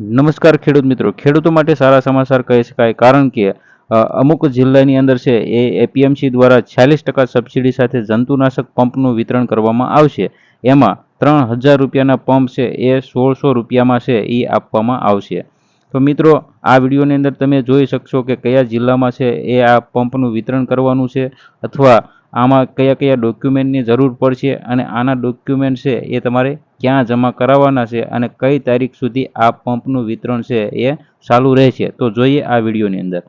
નમસ્કાર ખેડૂત મિત્રો. ખેડૂતો માટે સારા સમાચાર કહી શકાય. કારણ કે અમુક જિલ્લાની અંદર છે, એ એપીએમસી દ્વારા છ્યાલીસ ટકા સબસિડી સાથે જંતુનાશક પંપનું વિતરણ કરવામાં આવશે. એમાં ત્રણ હજાર રૂપિયાના પંપ છે, એ સોળસો રૂપિયામાં છે એ આપવામાં આવશે. તો મિત્રો, આ વિડીયોની અંદર તમે જોઈ શકશો કે કયા જિલ્લામાં છે, એ આ પંપનું વિતરણ કરવાનું છે, અથવા આમાં કયા કયા ડોક્યુમેન્ટની જરૂર પડશે અને આના ડોક્યુમેન્ટ છે એ તમારે ક્યાં જમા કરાવવાના છે અને કઈ તારીખ સુધી આ પંપનું વિતરણ છે એ ચાલુ રહેશે. તો જોઈએ આ વિડીયોની અંદર.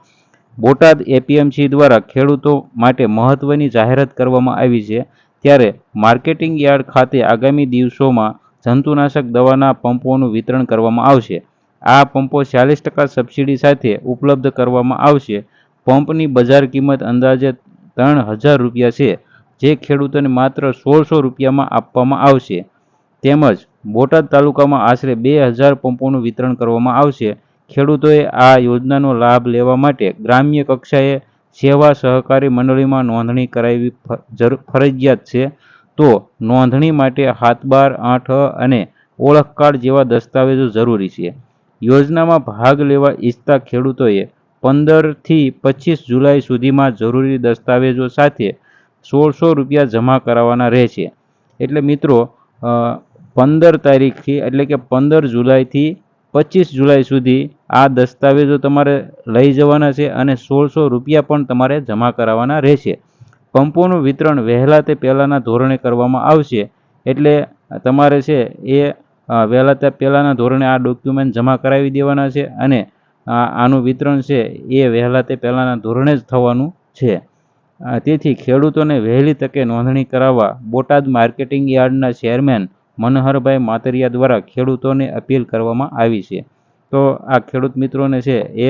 બોટાદ એપીએમસી દ્વારા ખેડૂતો માટે મહત્વની જાહેરાત કરવામાં આવી છે. ત્યારે માર્કેટિંગ યાર્ડ ખાતે આગામી દિવસોમાં જંતુનાશક દવાના પંપોનું વિતરણ કરવામાં આવશે. આ પંપો ચાલીસ ટકા સબસિડી સાથે ઉપલબ્ધ કરવામાં આવશે. પંપની બજાર કિંમત અંદાજે ત્રણ હજાર રૂપિયા છે, જે ખેડૂતોને માત્ર સોળસો રૂપિયામાં આપવામાં આવશે. તેમજ બોટાદ તાલુકામાં આશરે બે હજાર પંપોનું વિતરણ કરવામાં આવશે. ખેડૂતોએ આ યોજનાનો લાભ લેવા માટે ગ્રામ્ય કક્ષાએ સેવા સહકારી મંડળીમાં નોંધણી કરાવવી ફરજિયાત છે. તો નોંધણી માટે હાથબાર, આઠ અને ઓળખ કાર્ડ જેવા દસ્તાવેજો જરૂરી છે. યોજનામાં ભાગ લેવા ઈચ્છતા ખેડૂતોએ પંદરથી પચીસ જુલાઈ સુધીમાં જરૂરી દસ્તાવેજો સાથે સોળસો રૂપિયા જમા કરાવવાના રહેશે. એટલે મિત્રો પંદર તારીખથી એટલે કે પંદર જુલાઈથી પચીસ જુલાઈ સુધી આ દસ્તાવેજો તમારે લઈ જવાના છે અને સોળસો રૂપિયા પણ તમારે જમા કરાવવાના રહેશે. પંપોનું વિતરણ વહેલા તે પહેલાંના ધોરણે કરવામાં આવશે. એટલે તમારે છે એ વહેલા તે પહેલાંના ધોરણે આ ડોક્યુમેન્ટ જમા કરાવી દેવાના છે અને આનું વિતરણ છે એ વહેલા તે પહેલાંના ધોરણે જ થવાનું છે. તેથી ખેડૂતોને વહેલી તકે નોંધણી કરાવવા બોટાદ માર્કેટિંગ યાર્ડના ચેરમેન મનહરભાઈ માતરિયા દ્વારા ખેડૂતોને અપીલ કરવામાં આવી છે. તો આ ખેડૂત મિત્રોને છે એ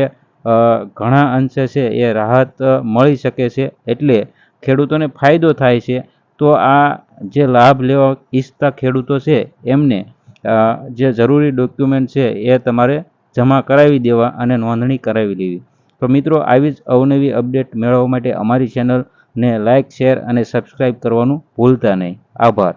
ઘણા અંશે છે એ રાહત મળી શકે છે એટલે ખેડૂતોને ફાયદો થાય છે. તો આ જે લાભ લેવા ઈચ્છતા ખેડૂતો છે એમને જે જરૂરી ડોક્યુમેન્ટ છે એ તમારે જમા કરાવી દેવા અને નોંધણી કરાવી લેવી. તો મિત્રો, આવી જ અવનવી અપડેટ મેળવવા માટે અમારી ચેનલને લાઇક શેર અને સબસ્ક્રાઈબ કરવાનું ભૂલતા નહીં. આભાર.